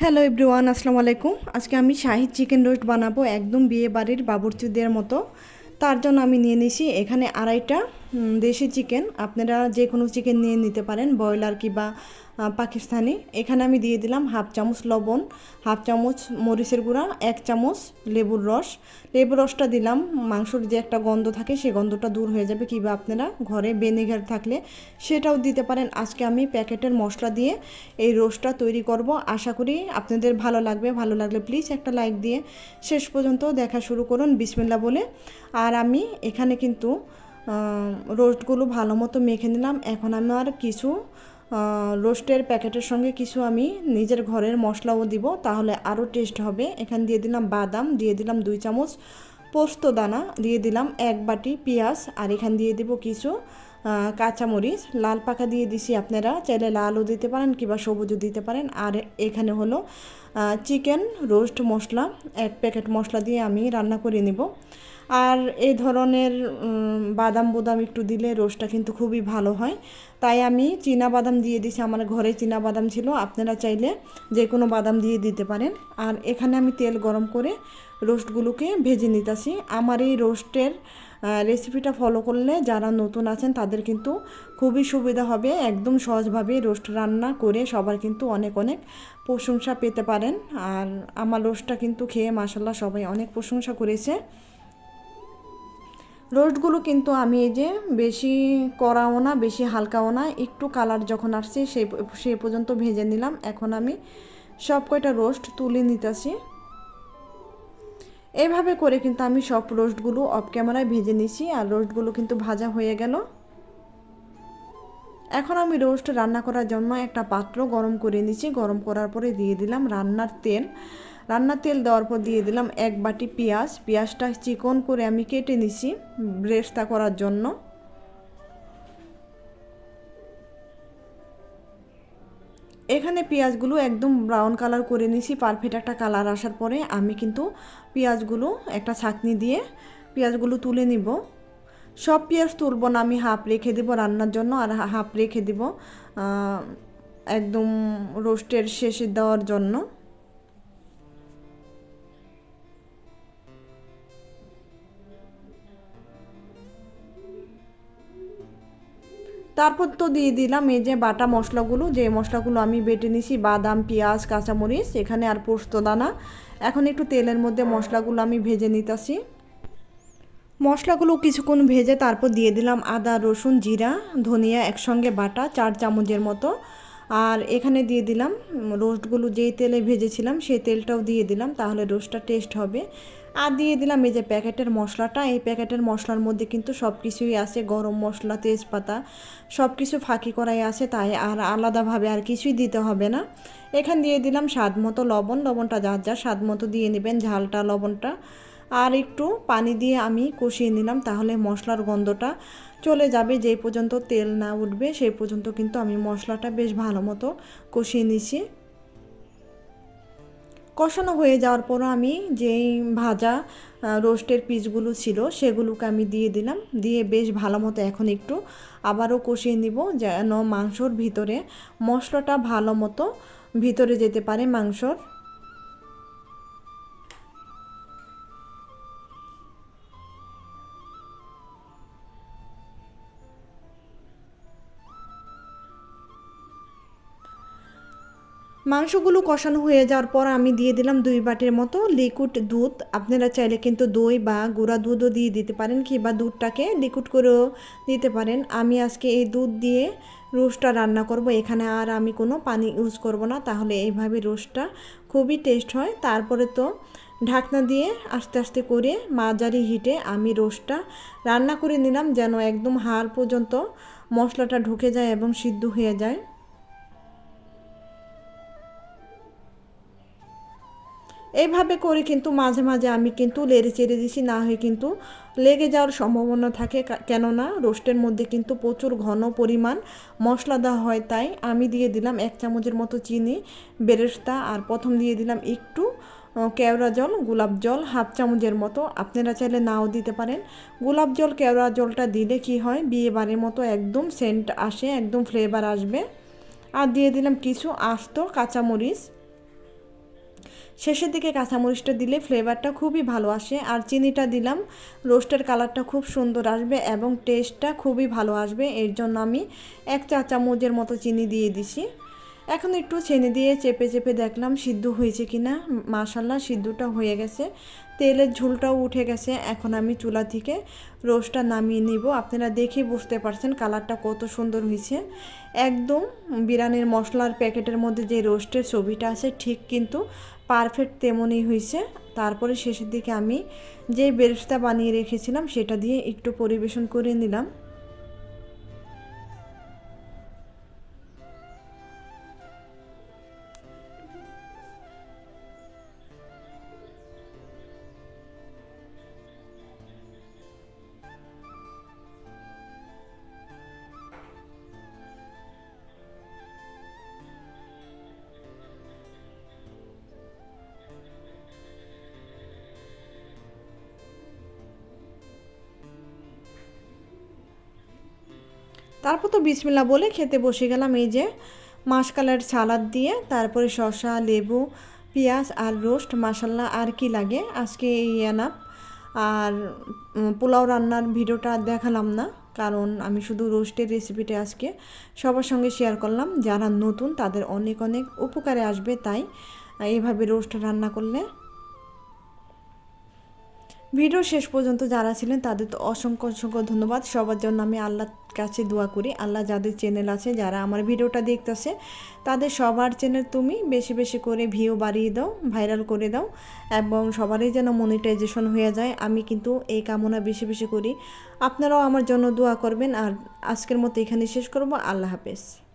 Hello everyone আসসালামু আলাইকুম। আজকে আমি শাহি চিকেন রোস্ট বানাবো, একদম বিয়ে বাড়ির বাবুর্চিদের মতো। তার জন্য আমি নিয়ে নিয়েছি এখানে আড়াইটা দেশি চিকেন। আপনারা যে কোনো চিকেন নিয়ে নিতে পারেন, ব্রয়লার কিংবা পাকিস্তানি। এখানে আমি দিয়ে দিলাম হাফ চামচ লবণ, হাফ চামচ মরিচের গুঁড়া, এক চামচ লেবুর রস। লেবুর রসটা দিলাম, মাংসর যে একটা গন্ধ থাকে সেই গন্ধটা দূর হয়ে যাবে কিংবা আপনারা ঘরে ভিনেগার থাকলে সেটাও দিতে পারেন। আজকে আমি প্যাকেটের মশলা দিয়ে এই রোস্টটা তৈরি করব। আশা করি আপনাদের ভালো লাগবে। ভালো লাগলে প্লিজ একটা লাইক দিয়ে শেষ পর্যন্ত দেখা শুরু করুন বিসমিল্লা বলে। আর আমি এখানে কিন্তু রোস্টগুলো ভালো মতো মেখে নিলাম। এখন আমার কিছু রোস্টের প্যাকেটের সঙ্গে কিছু আমি নিজের ঘরের মশলাও দিব, তাহলে আরও টেস্ট হবে। এখানে দিয়ে দিলাম বাদাম, দিয়ে দিলাম দুই চামচ পোস্ত দানা, দিয়ে দিলাম এক বাটি পেঁয়াজ, আর এখানে দিয়ে দিব কিছু কাঁচামরিচ। লাল পাকা দিয়ে দিছি আপনারা, চাইলে লালও দিতে পারেন কিংবা সবুজও দিতে পারেন। আর এখানে হলো চিকেন রোস্ট মশলা, এক প্যাকেট মশলা দিয়ে আমি রান্না করে নিব। আর এই ধরনের বাদাম বুদাম একটু দিলে রোস্টটা কিন্তু খুবই ভালো হয়। তাই আমি চীনা বাদাম দিয়ে দিছি, আমার ঘরে চীনা বাদাম ছিল, আপনারা চাইলে যে কোনো বাদাম দিয়ে দিতে পারেন। আর এখানে আমি তেল গরম করে রোস্টগুলোকে ভেজে নিতেছি। আমার এই রোস্টের রেসিপিটা ফলো করলে যারা নতুন আছেন তাদের কিন্তু খুবই সুবিধা হবে। একদম সহজভাবে রোস্ট রান্না করে সবার কিন্তু অনেক অনেক প্রশংসা পেতে পারেন। আর আমার রোস্টটা কিন্তু খেয়ে মাসাল্লাহ সবাই অনেক প্রশংসা করেছে। রোস্টগুলো কিন্তু আমি এই যে বেশি কড়াও না, বেশি হালকাও না, একটু কালার যখন আসছে সেই সেই পর্যন্ত ভেজে নিলাম। এখন আমি সব কয়টা রোস্ট তুলে নিতেছি। এইভাবে করে কিন্তু আমি সব রোস্টগুলো অফ ক্যামেরায় ভেজে নিছি আর রোস্টগুলো কিন্তু ভাজা হয়ে গেল। এখন আমি রোস্ট রান্না করার জন্য একটা পাত্র গরম করে নিচ্ছি গরম করার পরে দিয়ে দিলাম রান্নার তেল। রান্নার তেল দেওয়ার পর দিয়ে দিলাম এক বাটি পেঁয়াজ। পেঁয়াজটা চিকন করে আমি কেটে নিছি ব্রেস্তা করার জন্য। এখানে পেঁয়াজগুলো একদম ব্রাউন কালার করে নিছি, পারফেক্ট একটা কালার আসার পরে আমি কিন্তু পেঁয়াজগুলো একটা ছাঁকনি দিয়ে পেঁয়াজগুলো তুলে নিব। সব পেঁয়াজ তুলব না, আমি হাফ রেখে দেবো রান্নার জন্য আর হাফ রেখে দিব একদম রোস্টের শেষে দেওয়ার জন্য। তারপর তো দিয়ে দিলাম এই যে বাটা মশলাগুলো। যে মশলাগুলো আমি বেটে নিছি, বাদাম, পেঁয়াজ, কাঁচামরিচ, এখানে আর পোস্ত দানা। এখন একটু তেলের মধ্যে মশলাগুলো আমি ভেজে নিতেছি। মশলাগুলো কিছুক্ষণ ভেজে তারপর দিয়ে দিলাম আদা, রসুন, জিরা, ধনিয়া একসঙ্গে বাটা, চার চামচের মতো। আর এখানে দিয়ে দিলাম রোস্টগুলো যেই তেলে ভেজেছিলাম সেই তেলটাও দিয়ে দিলাম, তাহলে রোস্টটা টেস্ট হবে। আর দিয়ে দিলাম এই যে প্যাকেটের মশলাটা, এই প্যাকেটের মশলার মধ্যে কিন্তু সব কিছুই আছে, গরম মশলা, তেজপাতা সব কিছু ফাঁকি করাই আছে, তাই আর আলাদাভাবে আর কিছুই দিতে হবে না। এখানে দিয়ে দিলাম স্বাদ মতো লবণ, লবণটা যার যার স্বাদ মতো দিয়ে নেবেন, ঝালটা, লবণটা। আর একটু পানি দিয়ে আমি কষিয়ে নিলাম, তাহলে মশলার গন্ধটা চলে যাবে। যেই পর্যন্ত তেল না উঠবে, সেই পর্যন্ত কিন্তু আমি মশলাটা বেশ ভালো মতো কষিয়ে নিছি। কষানো হয়ে যাওয়ার পর আমি যেই ভাজা রোস্টের পিসগুলো ছিল, সেগুলোকে আমি দিয়ে দিলাম। দিয়ে বেশ ভালো মতো এখন একটু আবারও কষিয়ে নিব, যেন মাংসর ভিতরে মশলাটা ভালো মতো ভিতরে যেতে পারে মাংসর। মাংসগুলো কষানো হয়ে যাওয়ার পর আমি দিয়ে দিলাম দুই বাটির মতো লিকুইড দুধ। আপনারা চাইলে কিন্তু দই বা গুঁড়া দুধও দিয়ে দিতে পারেন কিংবা দুধটাকে লিকুইড করেও দিতে পারেন। আমি আজকে এই দুধ দিয়ে রোস্টটা রান্না করব। এখানে আর আমি কোনো পানি ইউজ করব না। তাহলে এইভাবে রোস্টটা খুবই টেস্ট হয়। তারপরে তো ঢাকনা দিয়ে আস্তে আস্তে করে মাঝারি হিটে আমি রোস্টটা রান্না করে নিলাম যেন একদম হাড় পর্যন্ত মশলাটা ঢুকে যায় এবং সিদ্ধ হয়ে যায়। এইভাবে করে কিন্তু মাঝে মাঝে আমি কিন্তু লেড়ে চেড়ে দিছি, না হয়ে কিন্তু লেগে যাওয়ার সম্ভাবনা থাকে। কেননা রোস্টের মধ্যে কিন্তু প্রচুর ঘন পরিমাণ মশলা দেওয়া হয়, তাই আমি দিয়ে দিলাম এক চামচের মতো চিনি, বেরেস্তা, আর প্রথম দিয়ে দিলাম একটু কেওড়া জল, গোলাপ জল, হাফ চামচের মতো। আপনারা চাইলে নাও দিতে পারেন। গোলাপ জল, কেওড়া জলটা দিলে কি হয় বিয়ে বাড়ির মতো একদম সেন্ট আসে, একদম ফ্লেভার আসবে। আর দিয়ে দিলাম কিছু আস্ত কাঁচামরিচ। শেষের দিকে কাঁচামরিচটা দিলে ফ্লেভারটা খুবই ভালো আসে। আর চিনিটা দিলাম রোস্টের কালারটা খুব সুন্দর আসবে এবং টেস্টটা খুবই ভালো আসবে। এর জন্য আমি এক চা চামচের মতো চিনি দিয়ে দিছি। এখন একটু ছেনে দিয়ে চেপে চেপে দেখলাম সিদ্ধ হয়েছে কি না মাশাল্লাহ সিদ্ধটা হয়ে গেছে। তেলের ঝোলটাও উঠে গেছে। এখন আমি চুলা থেকে রোস্টটা নামিয়ে নিব। আপনারা দেখে বুঝতে পারছেন কালারটা কত সুন্দর হয়েছে। একদম বিরিয়ানির মশলার প্যাকেটের মধ্যে যে রোস্টের ছবিটা আছে, ঠিক কিন্তু পারফেক্ট তেমনই হয়েছে। তারপরে শেষের দিকে আমি যে বেরেস্তা বানিয়ে রেখেছিলাম, সেটা দিয়ে একটু পরিবেশন করে নিলাম। তারপর তো বিসমিল্লা বলে খেতে বসে গেলাম এই যে মাসকালের সালাদ দিয়ে, তারপরে শসা, লেবু, পেঁয়াজ আর রোস্ট মাসাল্লা আর কি লাগে? আজকে এই এনাপ আর পোলাও রান্নার ভিডিওটা দেখালাম না, কারণ আমি শুধু রোস্টের রেসিপিটা আজকে সবার সঙ্গে শেয়ার করলাম। যারা নতুন তাদের অনেক অনেক উপকারে আসবে, তাই এইভাবে রোস্ট রান্না করলে ভিডিও শেষ পর্যন্ত যারা ছিলেন, তাদের তো অসংখ্য অসংখ্য ধন্যবাদ। সবার জন্য আমি আল্লাহর কাছে দোয়া করি। আল্লাহ যাদের চ্যানেল আছে, যারা আমার ভিডিওটা দেখতেছে, তাদের সবার চ্যানেল তুমি বেশি বেশি করে ভিউ বাড়িয়ে দাও ভাইরাল করে দাও এবং সবারই যেন মনিটাইজেশন হয়ে যায়। আমি কিন্তু এই কামনা বেশি বেশি করি। আপনারাও আমার জন্য দোয়া করবেন। আর আজকের মতো এখানে শেষ করব। আল্লাহ হাফেজ।